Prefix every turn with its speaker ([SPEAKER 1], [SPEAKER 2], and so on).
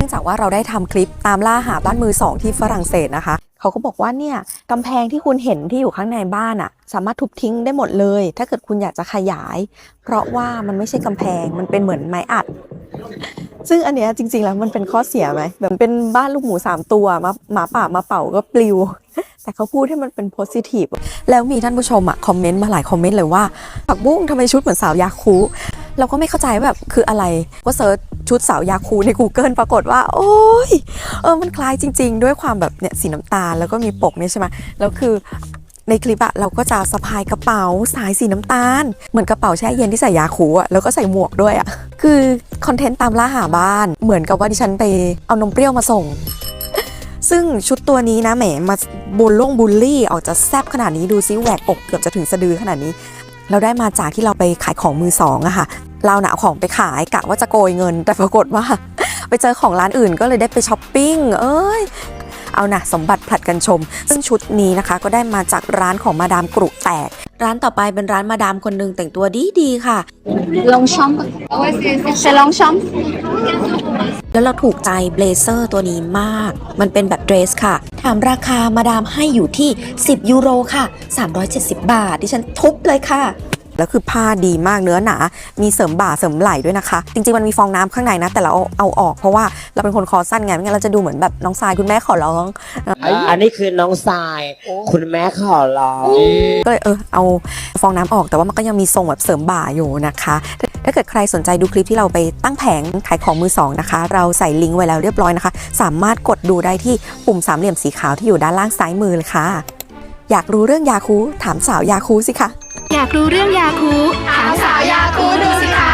[SPEAKER 1] นื่องจากว่าเราได้ทำคลิปตามล่าหาบ้านมือสองที่ฝรั่งเศสนะคะเขาก็บอกว่าเนี่ยกำแพงที่คุณเห็นที่อยู่ข้างในบ้านอะสามารถทุบทิ้งได้หมดเลย ถ้าเกิดคุณอยากจะขยาย เพราะว่ามันไม่ใช่กำแพงมันเป็นเหมือนไม้อัด ซึ่งอันเนี้ยจริง ๆ แล้วมันเป็นข้อเสียไหมแบบเป็นบ้านลูกหมูสามตัวมาหมาป่ามาเป่าก็ปลิว แต่เขาพูดให้มันเป็นโพสิทีฟแล้วมีท่านผู้ชมอะคอมเมนต์มาหลายคอมเมนต์เลยว่าผักบุ้งทำไมชุดเหมือนสาวยาคูเราก็ไม่เข้าใจว่าแบบคืออะไรก็เซิร์ช ชุดสาวยาคูใน Google ปรากฏว่า โอ้ยเออมันคล้ายจริง ๆ ด้วยความแบบเนี่ยสีน้ำตาล แล้วก็มีปกเนี่ยใช่ไหมแล้วคือในคลิปอะเราก็จะสะพายกระเป๋าสายสีน้ำตาล เหมือนกระเป๋าแช่เย็นที่ใส่ยาคูอะแล้วก็ใส่หมวกด้วยอะคือคอนเทนต์ตามล่าหาบ้าน เหมือนกับว่าดิฉันไปเอานมเปรี้ยวมาส่ง ซึ่งชุดตัวนี้นะแหมมาบูลล่งบูลลี่ออกจะแซบขนาดนี้ดูซิแหวกอกเกือบจะถึงสะดือขนาดนี้ เราได้มาจากที่เราไปขายของมือสองอะค่ะ เราหนาเอาของไปขายกะว่าจะโกยเงิน แต่ปรากฏว่า ไปเจอของร้านอื่นก็เลยได้ไปช้อปปิ้งเอ้ยเอานะสมบัติผลัดกันชม ซึ่งชุดนี้นะคะก็ได้มาจากร้านของมาดามกรุแตก ร้านต่อไปเป็นร้านมาดามคนหนึงแต่งตัวดีดีๆค่ะ
[SPEAKER 2] Longchamp. C'est Longchamp.
[SPEAKER 1] แล้วเราถูกใจเบลเซอร์ตัวนี้มาก มันเป็นแบบเดรสค่ะ ถามราคามาดามให้อยู่ที่ 10 ยูโรค่ะ 370 บาท ดิฉันทุบเลยค่ะ แล้วคือผ้าดีมากเนื้อหนา มีเสริมบ่าเสริมไหล่ด้วยนะคะ จริงๆมันมีฟองน้ำข้างในนะ แต่เราเอาเอาออกเพราะว่าเราเป็นคนคอสั้นไงไม่งั้นเราจะดูเหมือนแบบน้องทรายคุณแม่ขอร้อง
[SPEAKER 3] อันนี้คือน้องทราย คุณแม่ขอร้อง
[SPEAKER 1] ก็เลยเออเอาฟองน้ำออกแต่ว่ามันก็ยังมีทรงแบบเสริมบ่าอยู่นะคะถ้าเกิดใครสนใจดูคลิปที่เราไปตั้งแผงขายของมือสองนะคะ เราใส่ลิงก์ไว้แล้วเรียบร้อยนะคะ สามารถกดดูได้ที่ปุ่มสามเหลี่ยมสีขาวที่อยู่ด้านล่างซ้ายมือเลยค่ะ อยากรู้เรื่องยาคูถามสาวยาคูสิคะ
[SPEAKER 4] อยากรู้เรื่องยาคูถามสาวยาคูดูสิคะ